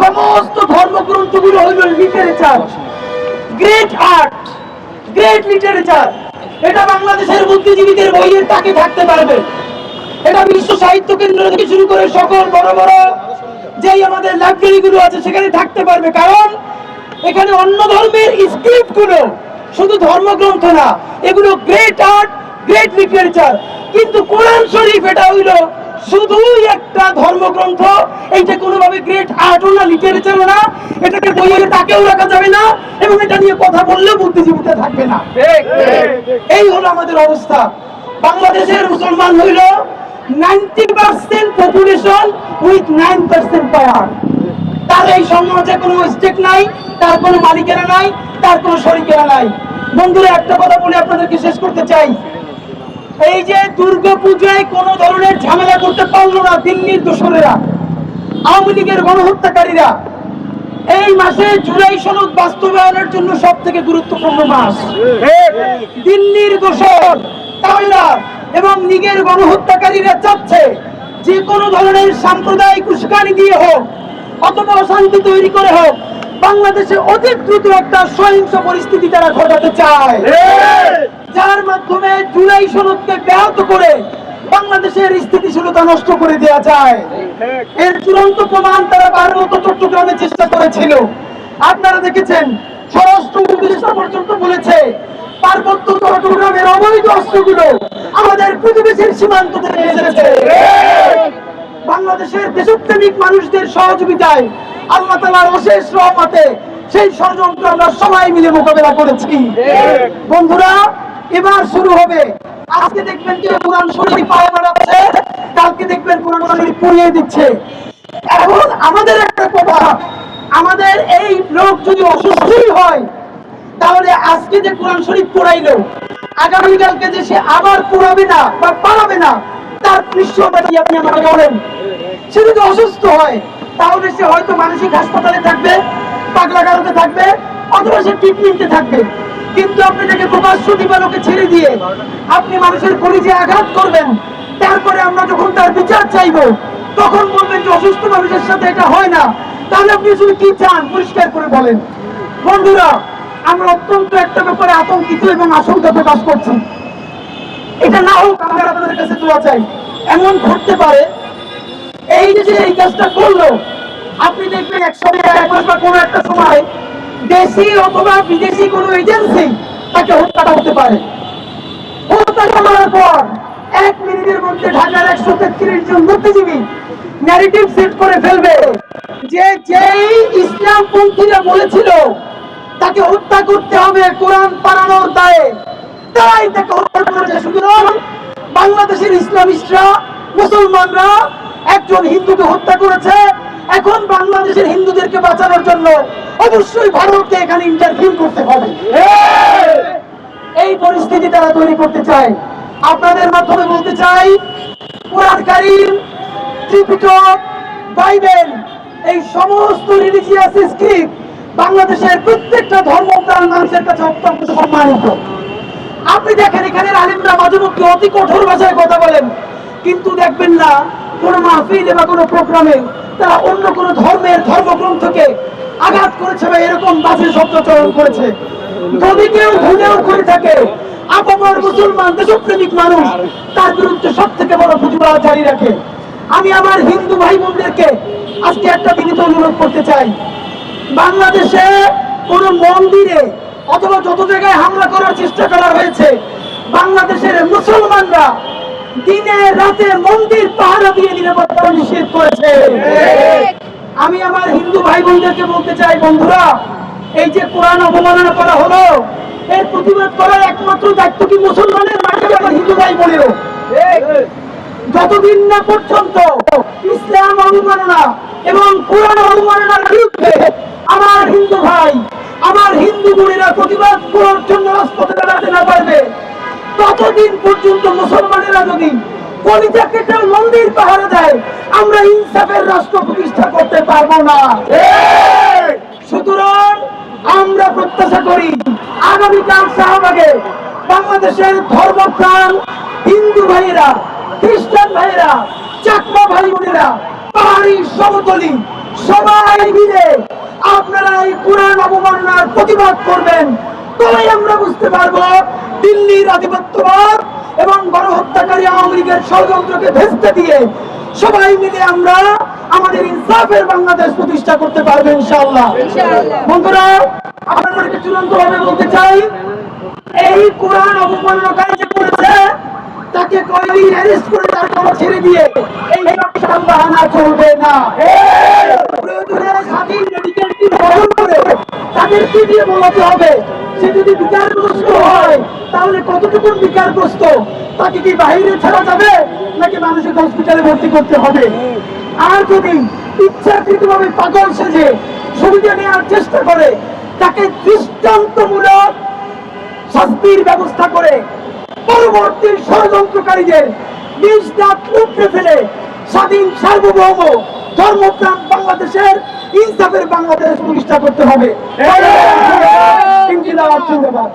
সমস্ত ধর্মগ্রন্থগুলো হইল literature great art great literature এটা বাংলাদেশের বুদ্ধিজীবীদের বইয়ের তাকে থাকতে পারবে। এটা বিশ্ব সাহিত্য কেন্দ্র থেকে শুরু করে সকল বড় বড় যেই আমাদের লাইব্রেরি গুলো আছে, সেখানে থাকতে পারবে। কারণ এখানে অন্য ধর্মের স্ক্রিপ্টগুলো শুধু ধর্মগ্রন্থ না, এগুলো গ্রেট আর্ট গ্রেট লিটারেচার কিন্তু কোরআন শরীফ এটা হইল শুধুই একটা ধর্মগ্রন্থ, এইটা কোনোভাবে গ্রেট না না, এটাকে তাকেও রাখা যাবে না, এবং এটা নিয়ে কথা বললেও বুদ্ধিজীবীতে থাকবে না। এই হলো আমাদের অবস্থা। বাংলাদেশের মুসলমান হইল ninety percent population with nine percent power তার এই সমাজে কোনো স্টেক নাই, তার কোনো মালিকেরা নাই, তার কোনো শরিকেরা নাই। বন্ধুরা, একটা কথা বলে আপনাদেরকে শেষ করতে চাই। এই যে দুর্গা পূজায় কোন ধরনের ঝামেলা করতে পারল না দিল্লির দোসরেরা, আওয়ামী লীগের গণহত্যাকারীরা, এই মাসে জুলাই সনদ বাস্তবায়নের জন্য সব থেকে গুরুত্বপূর্ণ মাস। দিল্লির দোসর তামিলরা এবং লীগের গণহত্যাকারীরা চাচ্ছে যে কোনো ধরনের সাম্প্রদায়িক উস্কানি দিয়ে হোক, অথবা অশান্তি তৈরি করে হোক, বাংলাদেশে অতি দ্রুত একটা সহিংস পরিস্থিতি তারা ঘটাতে চায়। যার মাধ্যমে জুলাই সনদকে ব্যাহত করে বাংলাদেশের স্থিতিশীলতা নষ্ট করে দেওয়া যায়। এর চূড়ান্ত প্রমাণ তারা বারো মতো চট্টগ্রামে চেষ্টা করেছিল। আপনারা দেখেছেন সেই ষড়যন্ত্র আমরা সবাই মিলে মোকাবেলা করেছি। বন্ধুরা এবার শুরু হবে। আজকে দেখবেন কেউ কোরআন শরীফ পায়ে মারাচ্ছে কালকে দেখবেন কোরআন শরীফ পুড়িয়ে দিচ্ছে। এখন আমাদের একটা কথা, আমাদের এই লোক যদি অসুস্থই হয়, তাহলে আজকে যে কোরআন শরীফ পড়াইলো, আগামীকালকে যে সে আবার পড়াবে না বা পারাবে না, তার কি আপনি আমাকে বলেন? সে যদি অসুস্থ হয়, তাহলে সে হয়তো মানসিক হাসপাতালে থাকবে পাগলা গারোতে থাকবে, অথবা সে ট্রিটমেন্টে থাকবে। কিন্তু আপনি তাকে প্রকাশ্য দিবালোকে ছেড়ে দিয়ে আপনি মানুষের কলিজে আঘাত করবেন, তারপরে আমরা যখন তার বিচার চাইব, তখন বলবেন যে অসুস্থ মানুষের সাথে এটা হয় না। তাহলে আপনি শুধু কি চান? পরিষ্কার করে বলেন। বন্ধুরা, আমরা অত্যন্ত একটা ব্যাপারে আতঙ্কিত এবং আশঙ্কা প্রকাশ করছি। এটা না হোক আমরা আপনাদের কাছে দোয়া চাই। এমন ঘটতে পারে, এই যে এই কাজটা করল, আপনি দেখবেন এক মাস বা কোনো একটা সময় দেশি অথবা বিদেশি কোনো এজেন্সি তাকে হত্যা করতে পারে। হত্যা করার পর এক মিনিটের মধ্যে ঢাকার একশো তেত্রিশ জন বুদ্ধিজীবী ন্যারেটিভ সেট করে ফেলবে। যে যেই ইসলাম পন্থীরা বলেছিল তাকে হত্যা করতে হবে কোরআন পালানোর দায়ে, তাই তাকে হত্যা করেছে সুতরাং বাংলাদেশের ইসলামিস্টরা, মুসলমানরা একজন হিন্দুকে হত্যা করেছে এখন বাংলাদেশের হিন্দুদেরকে বাঁচানোর জন্য অবশ্যই ভারতকে এখানে ইন্টারভিউ করতে হবে। এই পরিস্থিতি তারা তৈরি করতে চায়। আপনাদের মাধ্যমে বলতে চাই কোরআন কারিম ত্রিপিটক বাইবেল, এই সমস্ত রিলিজিয়াস বাংলাদেশের প্রত্যেকটা ধর্মপ্রাণ মানুষের কাছে অত্যন্ত সম্মানিত। আপনি দেখেন এখানে আলিমরা মাঝে অতি কঠোর ভাষায় কথা বলেন, কিন্তু দেখবেন না কোনো মাহফিল বা কোনো প্রোগ্রামে তারা অন্য কোনো ধর্মের ধর্মগ্রন্থকে আঘাত করেছে বা এরকম বাজে শব্দ চয়ন করেছে। যদি কেউ ভুলেও করে থাকে, আপামর মুসলমান, দেশপ্রেমিক মানুষ, তার বিরুদ্ধে সব থেকে বড় প্রতিবাদ জারি রাখে। আমি আমার হিন্দু ভাই বোনদেরকে আজকে একটা বিনীত অনুরোধ করতে চাই। বাংলাদেশে কোন মন্দিরে অথবা যত জায়গায় হামলা করার চেষ্টা করা হয়েছে, বাংলাদেশের মুসলমানরা দিনে রাতে মন্দির পাহারা দিয়ে নিরাপত্তা নিষেধ করেছে। আমি আমার হিন্দু ভাই বোনদেরকে বলতে চাই, বন্ধুরা, এই যে কোরআন অবমাননা করা হলো, এর প্রতিবাদ করার একমাত্র দায়িত্ব কি মুসলমানের মাঠে আমার হিন্দু ভাই বোনেরও যতদিন না পর্যন্ত ইসলাম অবমাননা এবং কোরআন অবমাননার বিরুদ্ধে আমার হিন্দু ভাই, আমার হিন্দু বোনেরা প্রতিবাদ করার জন্য রাজপথে ততদিন পর্যন্ত মুসলমানেরা যদি কলিজা কেটে মন্দির পাহারা দেয়, আমরা ইনসাফের রাষ্ট্র প্রতিষ্ঠা করতে পারব না। সুতরাং আমরা প্রত্যাশা করি, আগামীকাল শাহবাগে বাংলাদেশের ধর্মপ্রাণ হিন্দু ভাইয়েরা, খ্রিস্টান ভাইয়েরা, চাকমা ভাই বোনেরা, পাহাড়ি সমতলি, সবাই মিলে আপনারা এই কোরআন অবমাননার প্রতিবাদ করবেন। তবেই আমরা বুঝতে পারব দিল্লির আধিপত্যবাদ এবং গণহত্যাকারী আওয়ামী লীগের ষড়যন্ত্রকে ভেস্তে দিয়ে সবাই মিলে আমরা আমাদের ইনসাফের বাংলাদেশ প্রতিষ্ঠা করতে পারব ইনশাআল্লাহ। বন্ধুরা আপনাদেরকে চূড়ান্ত ভাবে বলতে চাই এই কোরআন অবমাননাকারী যে করেছে তাকে কয়েকদিন অ্যারেস্ট করে তারপর ছেড়ে দিয়ে এই বাহানা চলবে না। প্রয়োজনে স্বাধীন মেডিকেল টিম গঠন করে তাদেরকে দিয়ে বলাতে হবে। সে যদি বিচারগ্রস্ত হয়, তাহলে কতটুকু বিচারগ্রস্ত? তাকে কি বাইরে ছাড়া যাবে, নাকি মানসিক হসপিটালে ভর্তি করতে হবে? আর যদি ইচ্ছাকৃতভাবে পাগল সেজে সুবিধা নেওয়ার চেষ্টা করে, তাকে দৃষ্টান্তমূলক শাস্তির ব্যবস্থা করে পরবর্তী ষড়যন্ত্রকারীদের নিজ দাঁত উপড়ে ফেলে স্বাধীন সার্বভৌম ধর্মপ্রাণ বাংলাদেশের ইনসাফের বাংলাদেশ প্রতিষ্ঠা করতে হবে। জিন্দাবাদ